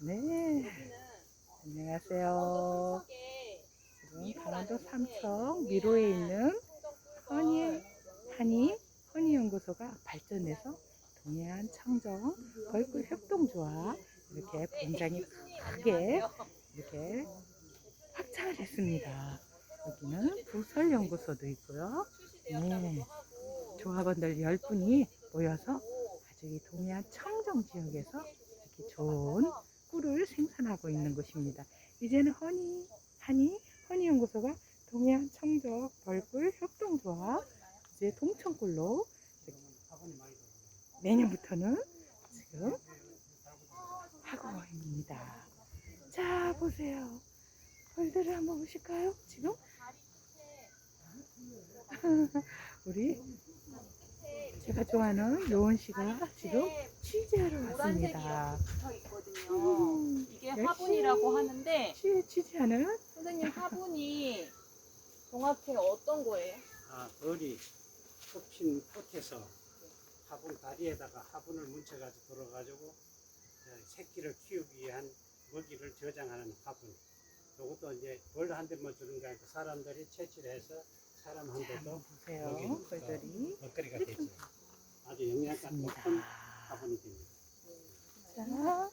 네, 안녕하세요. 지금 강원도 삼청 미로에 있는 허니, 한이 허니연구소가 발전해서 동해안 청정 벌꿀 협동조합 이렇게 공장이 크게 이렇게 확장을 했습니다. 여기는 부설연구소도 있고요. 네, 조합원들 10분이 모여서 아주 이 동해안 청정 지역에서 이렇게 좋은 꿀을 생산하고 있는 곳입니다. 이제는 허니, 한이, 허니연구소가 동해안 청정 벌꿀 협동조합 이제 동천꿀로 내년부터는 지금 하고 있습니다. 자, 보세요. 벌들을 한번 보실까요? 지금? 우리 제가 좋아하는 요원 씨가 지금 취재하러 왔습니다. 붙어 있거든요. 음, 이게. 화분이라고 하는데 취, 취재하는 선생님 화분이 정확히 어떤 거예요? 아, 벌이 덮친 폿에서 화분 다리에다가 화분을 뭉쳐가지고 들어가지고 어, 새끼를 키우기 위한 먹이를 저장하는 화분. 이것도 이제 벌 한 대만 주는 게 아니고 사람들이 채취를 해서 사람 한 자, 대도 보세요. 여기는 벌들이 먹거리가 되죠. 아주 영양가 높은. 화분이 됩니다. 자,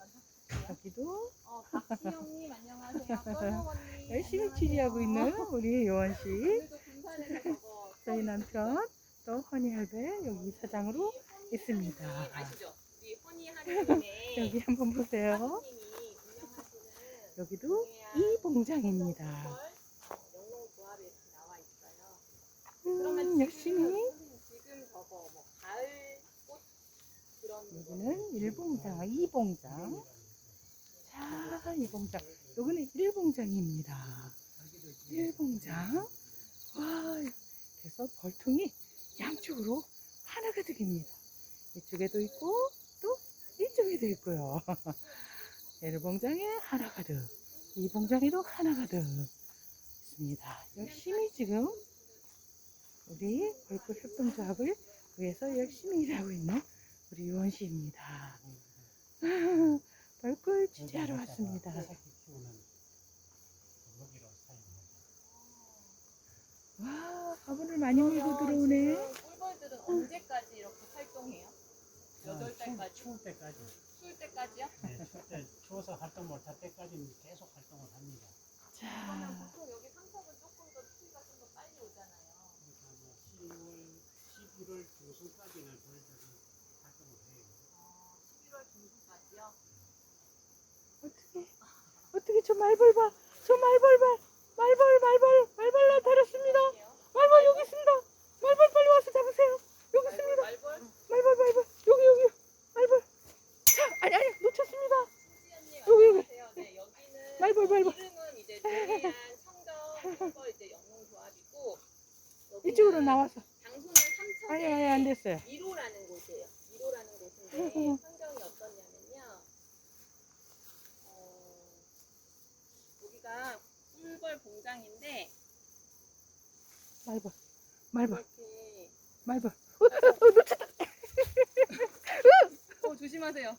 여기도 어, 박지영님 안녕하세요. 언니. 열심히. 취재하고 있는 우리 요원 씨, 오늘도 군산에서 저거 저희 남편, 또 허니 할배 여기 사장으로 있습니다. 아시죠? 우리 허니 하나님의 여기 한번 보세요. 하나님이 운영하시는 여기도 동해안 이봉장입니다. 영농 조합에 이렇게 나와 열심히 뭐 여기는 일봉장, 이봉장. 자, 이봉장. 여기는 일봉장입니다. 일봉장. 와, 그래서 벌통이 양쪽으로 하나 가득입니다. 이쪽에도 있고, 또 이쪽에도 있고요. 일봉장에 하나 가득, 이봉장에도 하나 가득 있습니다. 열심히 지금 우리 벌꿀 협동 조합을 위해서 열심히 일하고 있는 우리 요원 씨입니다. 벌꿀 취재하러 왔습니다. 새끼 키우는 먹이로 사용합니다. 와, 화분을 많이 물고 들어오네. 꿀벌들은 언제까지 이렇게 활동해요? 여덟 추- 달까지? 추울 때까지. 추울 때까지요? 네, 추울 때 추워서 활동 못할 때까지는 계속 활동을 합니다. 자, 보통 여기 상석은 조금 더 추위가 좀 더 빨리 오잖아요. 그러니까 뭐 10월, 11월 중순까지는 벌들이 활동을 해요. 어, 11월 중순까지요? 어떻게, 어떻게 저 말벌 봐. 저 말벌 봐. 말벌, 말벌, 말벌 나타났습니다. 말벌 여기 있습니다. 말벌 빨리 와서 잡으세요. 여기 있습니다. 말벌? 말벌. 여기, 여기. 말벌. 자, 아니, 아니, 놓쳤습니다. 여기, 여기. 네, 여기는 말벌, 말벌. 이름은 이제 동해안 청정 꿀벌 이제 영농 조합이고 여기는 이쪽으로 나와서. 장소는 아니, 아니, 안 됐어요. 1호라는 곳이에요. 1호라는 곳인데 어허. 환경이 어떠냐면요. 어, 여기가 꿀벌 공장인데 말벌, 말벌, 이렇게 말벌. 어, 조심하세요.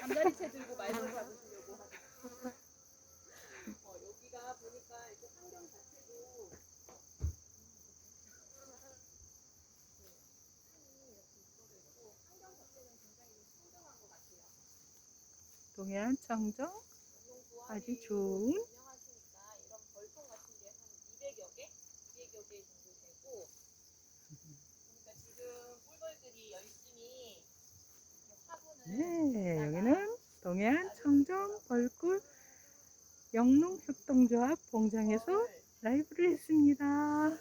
잠자리채 들고 말벌 잡으시려고 하는. 어 여기가 보니까 이렇게 환경 자체도. 동해안 청정 아주 좋은 운영하시니까. 이런 벌통 같은 게한 200여 개, 200여 개 정도 되고 그러니까 네, 여기는 동해안 청정 벌꿀 영농협동조합 공장에서 라이브를 했습니다.